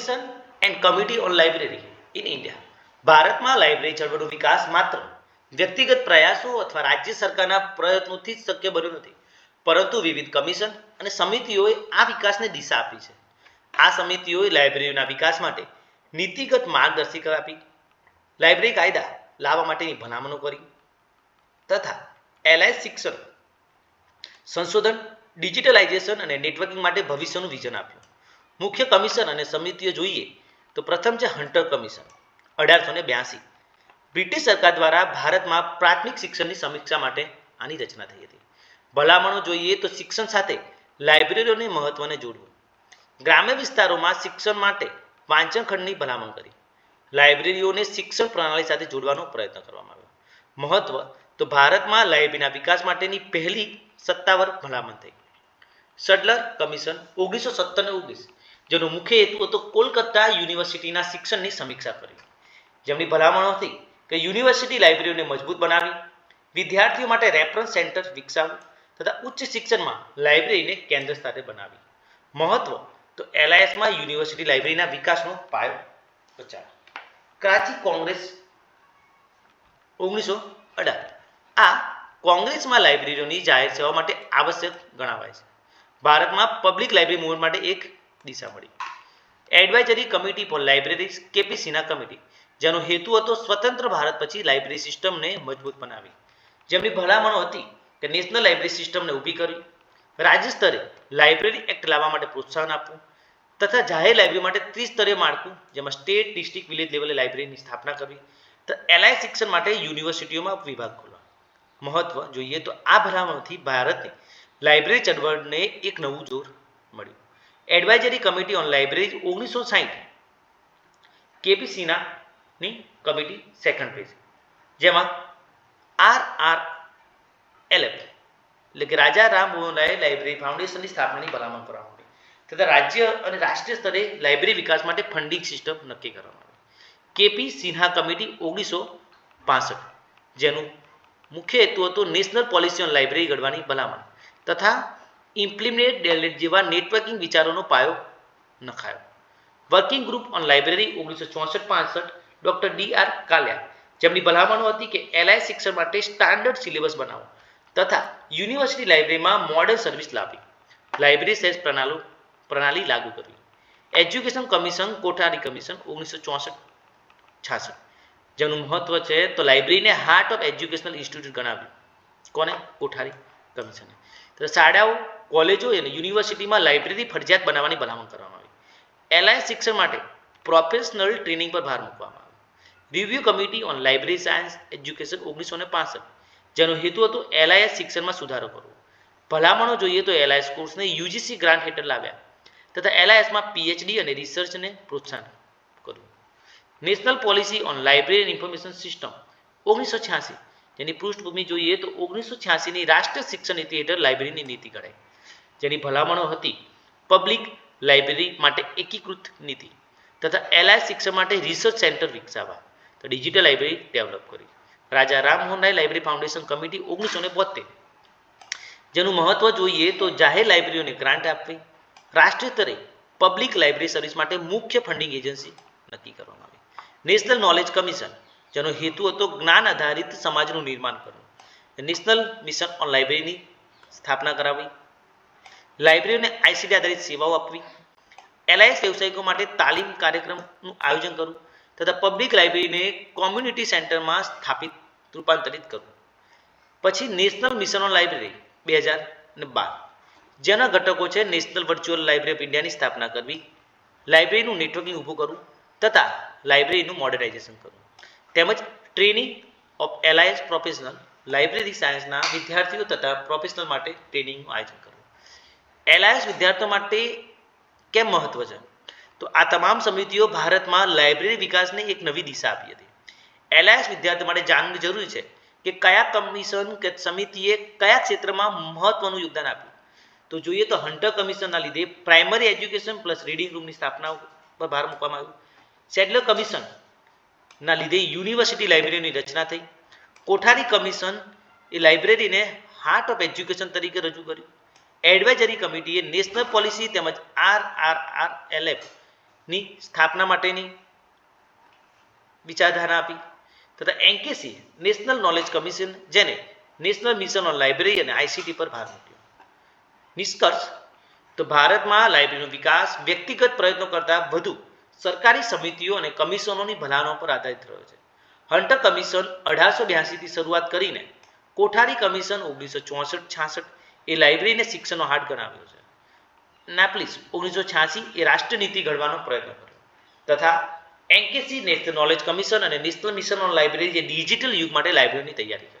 Commission and committee on library in India ભારતમાં library ચળવળનો વિકાસ માત્ર વ્યક્તિગત પ્રયાસો અથવા રાજ્ય સરકારના પ્રયત્નોથી જ શક્ય બન્યું નથી. પરંતુ વિવિધ કમિશન અને સમિતિઓએ આ વિકાસને દિશા આપી છે. આ સમિતિઓએ લાઇબ્રેરીના વિકાસ માટે નીતિગત માર્ગદર્શિકા આપી લાઇબ્રેરી કાયદા લાવવા માટેની ભલામણો કરી તથા એલઆઈ શિક્ષણ, સંશોધન ડિજિટલાઇઝેશન અને નેટવર્કિંગ માટે ભવિષ્યનું વિઝન આપ્યું. મુખ્ય કમિશન અને સમિતિઓ જોઈએ તો પ્રથમ છે હન્ટર કમિશન, અઢારસો ને બ્યાસી. બ્રિટિશ સરકાર દ્વારા ભારતમાં પ્રાથમિક શિક્ષણની સમીક્ષા માટે આની રચના થઈ હતી. ભલામણો જોઈએ તો શિક્ષણ સાથે લાઇબ્રેરીઓને મહત્વને જોડવું. ગ્રામ્ય વિસ્તારોમાં શિક્ષણ માટે વાંચન ખંડની ભલામણ કરી. લાઇબ્રેરીઓને શિક્ષણ પ્રણાલી સાથે જોડવાનો પ્રયત્ન કરવામાં આવ્યો. મહત્વ, તો ભારતમાં લાઇબ્રેરીના વિકાસ માટેની પહેલી સત્તાવાર ભલામણ થઈ. સડલર કમિશન ઓગણીસો સત્તર ને ઓગણીસ. જેનો મુખ્ય હેતુ હતો કોલકાતા યુનિવર્સિટીના શિક્ષણની સમીક્ષા કરી જેમની ભલામણો હતી કે યુનિવર્સિટી લાઇબ્રેરીઓને મજબૂત બનાવી વિદ્યાર્થીઓ માટે રેફરન્સ સેન્ટર વિકસાવવું તથા ઉચ્ચ શિક્ષણમાં લાઇબ્રેરીને કેન્દ્ર સ્થાને બનાવી મહત્વ તો એલઆઈએસમાં યુનિવર્સિટી લાઇબ્રેરીના વિકાસનો પાયો રચાયો કરાચી કોંગ્રેસ ઓગણીસો અઢાર. આ કોંગ્રેસમાં લાઇબ્રેરીઓની જાહેર સેવા માટે આવશ્યક ગણાવાય છે. ભારતમાં પબ્લિક લાઇબ્રેરી મૂવમેન્ટ માટે એક દિશા મળી એડવાઇઝરી કમિટી ફોર લાઇબ્રેરીઝ કેપીસીના કમિટી, જેનો હેતુ હતો સ્વતંત્ર ભારત પછી લાઇબ્રેરી સિસ્ટમને મજબૂત બનાવી જેમની ભલામણો હતી કે નેશનલ લાઇબ્રેરી સિસ્ટમને ઊભી કરવી. રાજ્ય સ્તરે લાઇબ્રેરી એક્ટ લાવવા માટે પ્રોત્સાહન આપવું તથા જાહેર લાઇબ્રેરી માટે ત્રિસ્તરીય માળખું, જેમાં સ્ટેટ ડિસ્ટ્રિક્ટ વિલેજ લેવલે લાઇબ્રેરીની સ્થાપના કરવી. તો એલઆઈ શિક્ષણ માટે યુનિવર્સિટીઓમાં વિભાગ ખોલવા. મહત્વ જોઈએ તો આ ભલામણથી ભારતને લાઇબ્રેરી ચળવળને એક નવું જોર મળ્યું. એડવાઇઝરી કમિટી ઓન લાઇબ્રેરી ઓગણીસો સાહીઠ. કેપીસીના ની કમિટી સેકન્ડ ફેઝ જેમાં આર આર એલએફ એટલે કે રાજા રામ મોહનરાય લાઇબ્રેરી ફાઉન્ડેશનની સ્થાપનાની ભલામણ કરવામાં આવી. તથા રાજ્ય અને રાષ્ટ્રીય સ્તરે લાઇબ્રેરી વિકાસ માટે ફંડિંગ સિસ્ટમ નક્કી કરવામાં આવી. કેપી સિન્હા કમિટી ઓગણીસો પાસઠ, જેનું મુખ્ય હેતુ હતો નેશનલ પોલિસી ઓન લાઇબ્રેરી ઘડવાની ભલામણ. તથા ઇમ્પ્લિમેન્ટ ડેલેટ જેવા નેટવર્કિંગ વિચારોનો પાયો નખાયો. વર્કિંગ ગ્રુપ ઓન લાઇબ્રેરી ઓગણીસો ચોસઠ પાસઠ ડૉક્ટર ડી આર કાલિયા, જેમની ભલામણો હતી કે એલઆઈ શિક્ષણ માટે સ્ટાન્ડર્ડ સિલેબસ બનાવો, તથા યુનિવર્સિટી લાઇબ્રેરીમાં મોડર્ન સર્વિસ લાવી. લાઇબ્રેરી સેસ પ્રણાલો, પ્રણાલી લાગુ કરવી એજ્યુકેશન કમિશન કોઠારી કમિશન ઓગણીસો ચોસઠ છાસઠ. જેનું મહત્વ છે તો લાઇબ્રેરીને હાર્ટ ઓફ એજ્યુકેશનલ ઇન્સ્ટિટ્યૂટ ગણાવ્યું. કોને? કોઠારી કમિશને શાળાઓ, કોલેજો અને યુનિવર્સિટીમાં લાઇબ્રેરી ફરજિયાત બનાવવાની ભલામણ કરવામાં આવી. એલાયન્સ શિક્ષણ માટે પ્રોફેશનલ ટ્રેનિંગ પર ભાર મૂકવામાં આવ્યો. Review committee on library science education ઓગણીસો ને પાસઠ, જેનો હેતુ હતો એલઆઈએસ શિક્ષણમાં સુધારો કરવો. ભલામણો જોઈએ તો એલઆઈએસ કોર્સને યુજીસી ગ્રાન્ટ હેઠળ લાવ્યા તથા એલઆઈએસમાં પીએચડી અને રિસર્ચને પ્રોત્સાહન કરવું national policy on library information system ઓગણીસો છ્યાસી જેની પૃષ્ઠભૂમિ જોઈએ તો ઓગણીસો છ્યાસીની રાષ્ટ્રીય શિક્ષણ નીતિ હેઠળ લાઇબ્રેરીની નીતિ ઘડાઈ જેની ભલામણો હતી પબ્લિક લાઇબ્રેરી માટે એકીકૃત નીતિ તથા એલઆઈ શિક્ષણ માટે રિસર્ચ સેન્ટર વિકસાવવા. તો ડિજિટલ લાઇબ્રેરી ડેવલપ કરી. Raja Rammohan Roy library foundation committee ઓગણીસો ને બોતેર જેનું મહત્વ જોઈએ તો જાહેર લાઇબ્રેરીઓને ગ્રાન્ટ આપવી. રાષ્ટ્રીય સ્તરે પબ્લિક લાઇબ્રેરી સર્વિસ માટે મુખ્ય ફંડિંગ એજન્સી નક્કી કરવામાં આવી. નેશનલ નોલેજ કમિશન જેનો હેતુ હતો જ્ઞાન આધારિત સમાજનું નિર્માણ કરવું. નેશનલ મિશન ઓન લાઇબ્રેરીની સ્થાપના કરાવી. લાઇબ્રેરીઓને આઈસીડી આધારિત સેવાઓ આપવી. એલઆઈએસ વ્યવસાયિકો માટે તાલીમ કાર્યક્રમનું આયોજન કરવું તથા પબ્લિક લાઇબ્રેરીને કોમ્યુનિટી સેન્ટરમાં સ્થાપિત, રૂપાંતરિત કરવું. પછી નેશનલ મિશન ઓન લાઇબ્રેરી બે હજાર ને બાર. જેના ઘટકો છે નેશનલ વર્ચ્યુઅલ લાઇબ્રેરી ઓફ ઇન્ડિયાની સ્થાપના કરવી, લાઇબ્રેરીનું નેટવર્કિંગ ઊભું કરવું તથા લાઇબ્રેરીનું મોડર્નાઇઝેશન કરવું. તેમજ training of alliance professional library સાયન્સના વિદ્યાર્થીઓ તથા પ્રોફેશનલ માટે ટ્રેનિંગનું આયોજન કરવું. એલાયન્સ વિદ્યાર્થીઓ માટે કેમ મહત્વ છે? તો આ તમામ સમિતિઓ ભારતમાં લાઇબ્રેરી વિકાસને એક નવી દિશા આપી હતી. એલાયન્સ વિદ્યાર્થીઓ માટે જાણવું જરૂરી છે કે કયા કમિશન કે સમિતિએ કયા ક્ષેત્રમાં મહત્વનું યોગદાન આપ્યું. તો જોઈએ તો હન્ટર કમિશનના લીધે પ્રાઇમરી એજ્યુકેશન પ્લસ રીડિંગ રૂમની સ્થાપના પર ભાર મૂકવામાં આવ્યો. સેડલર કમિશનના લીધે યુનિવર્સિટી લાઇબ્રેરીની રચના થઈ. કોઠારી કમિશન એ લાઇબ્રેરીને હાર્ટ ઓફ એજ્યુકેશન તરીકે રજૂ કર્યું. એડવાઇઝરી કમિટીએ નેશનલ પોલિસી તેમજ આર આર આર એલની સ્થાપના માટેની વિચારધારા આપી તથા એનકેસી નેશનલ નોલેજ કમિશન જેને નેશનલ મિશન ઓન લાઇબ્રેરી અને આઈસીટી પર ભાર મૂક્યો. નિષ્કર્ષ, તો ભારતમાં લાઇબ્રેરીનો વિકાસ વ્યક્તિગત પ્રયત્નો કરતાં વધુ સરકારી સમિતિઓ અને કમિશનોની ભલાનો પર આધારિત રહ્યો છે. હન્ટર કમિશન અઢારસો બ્યાસીથી શરૂઆત કરીને કોઠારી કમિશન ઓગણીસો ચોસઠ છાસઠ એ લાઇબ્રેરીને શિક્ષણનો હાટ ગણાવ્યો છે. નાપ્લિસ ઓગણીસો છ્યાસી એ રાષ્ટ્રનીતિ ઘડવાનો પ્રયત્ન કર્યો. તથા એનકેસી નેશનલ નોલેજ કમિશન અને નેશનલ મિશન ઓન લાઇબ્રેરી જે ડિજિટલ યુગ માટે લાઇબ્રેરીની તૈયારી કરી.